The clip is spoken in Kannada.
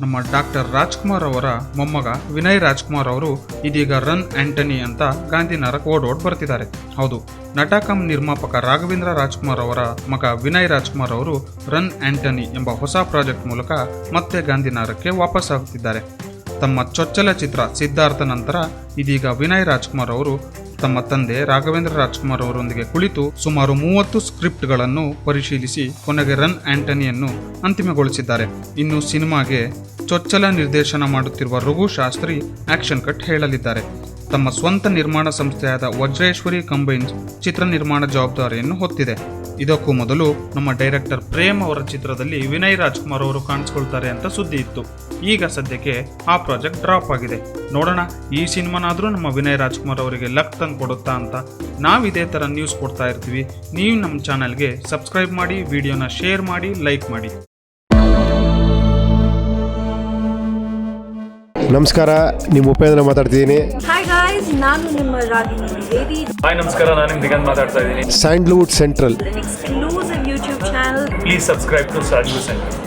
ನಮ್ಮ ಡಾಕ್ಟರ್ ರಾಜ್ಕುಮಾರ್ ಅವರ ಮೊಮ್ಮಗ ವಿನಯ್ ರಾಜ್ಕುಮಾರ್ ಅವರು ಇದೀಗ ರನ್ ಆಂಟನಿ ಅಂತ ಗಾಂಧಿನಗರ ಓಡೋಡ್ ಬರ್ತಿದ್ದಾರೆ. ಹೌದು, ನಟಕಂ ನಿರ್ಮಾಪಕ ರಾಘವೇಂದ್ರ ರಾಜ್ಕುಮಾರ್ ಅವರ ಮಗ ವಿನಯ್ ರಾಜ್ಕುಮಾರ್ ಅವರು ರನ್ ಆಂಟನಿ ಎಂಬ ಹೊಸ ಪ್ರಾಜೆಕ್ಟ್ ಮೂಲಕ ಮತ್ತೆ ಗಾಂಧಿನಗರಕ್ಕೆ ವಾಪಸ್ ಆಗುತ್ತಿದ್ದಾರೆ ತಮ್ಮ ಚೊಚ್ಚಲ ಚಿತ್ರ ಸಿದ್ಧಾರ್ಥ ನಂತರ ಇದೀಗ ವಿನಯ್ ರಾಜ್ಕುಮಾರ್ ಅವರು ತಮ್ಮ ತಂದೆ ರಾಘವೇಂದ್ರ ರಾಜ್ಕುಮಾರ್ ಅವರೊಂದಿಗೆ ಕುಳಿತು ಸುಮಾರು ಮೂವತ್ತು ಸ್ಕ್ರಿಪ್ಟ್ಗಳನ್ನು ಪರಿಶೀಲಿಸಿ ಕೊನೆಗೆ ರನ್ ಆಂಟನಿಯನ್ನು ಅಂತಿಮಗೊಳಿಸಿದ್ದಾರೆ. ಇನ್ನು ಸಿನಿಮಾಗೆ ಚೊಚ್ಚಲ ನಿರ್ದೇಶನ ಮಾಡುತ್ತಿರುವ ರಘು ಶಾಸ್ತ್ರಿ ಆಕ್ಷನ್ ಕಟ್ ಹೇಳಲಿದ್ದಾರೆ. ತಮ್ಮ ಸ್ವಂತ ನಿರ್ಮಾಣ ಸಂಸ್ಥೆಯಾದ ವಜ್ರೇಶ್ವರಿ ಕಂಬೈನ್ಸ್ ಚಿತ್ರ ನಿರ್ಮಾಣ ಜವಾಬ್ದಾರಿಯನ್ನು ಹೊತ್ತಿದೆ. ಇದಕ್ಕೂ ಮೊದಲು ನಮ್ಮ ಡೈರೆಕ್ಟರ್ ಪ್ರೇಮ್ ಅವರ ಚಿತ್ರದಲ್ಲಿ ವಿನಯ್ ರಾಜ್ಕುಮಾರ್ ಅವರು ಕಾಣಿಸ್ಕೊಳ್ತಾರೆ ಅಂತ ಸುದ್ದಿ ಇತ್ತು. ಈಗ ಸದ್ಯಕ್ಕೆ ಆ ಪ್ರಾಜೆಕ್ಟ್ ಡ್ರಾಪ್ ಆಗಿದೆ. ನೋಡೋಣ ಈ ಸಿನಿಮಾನಾದರೂ ನಮ್ಮ ವಿನಯ್ ರಾಜ್ಕುಮಾರ್ ಅವರಿಗೆ ಲಕ್ ತಂದು ಕೊಡುತ್ತಾ ಅಂತ. ನಾವು ಇದೇ ಥರ ನ್ಯೂಸ್ ಕೊಡ್ತಾ ಇರ್ತೀವಿ. ನೀವು ನಮ್ಮ ಚಾನಲ್ಗೆ ಸಬ್ಸ್ಕ್ರೈಬ್ ಮಾಡಿ ವಿಡಿಯೋನ ಶೇರ್ ಮಾಡಿ ಲೈಕ್ ಮಾಡಿ. ನಮಸ್ಕಾರ ನಿಮ್ಮ ಉಪೇಂದ್ರ ಮಾತಾಡ್ತಿದ್ದೀನಿ. ಹಾಯ್ ಗಾಯ್ಸ್ ನಾನು ನಿಮ್ಮ ರಾಗಿಣಿ. ಹಾಯ್ ನಮಸ್ಕಾರ ನಾನು ನಿಮ್ ದಿಗಂತ್ ಮಾತಾಡ್ತಾ ಇದ್ದೀನಿ. Sandalwood central. please subscribe to Sadhu Center.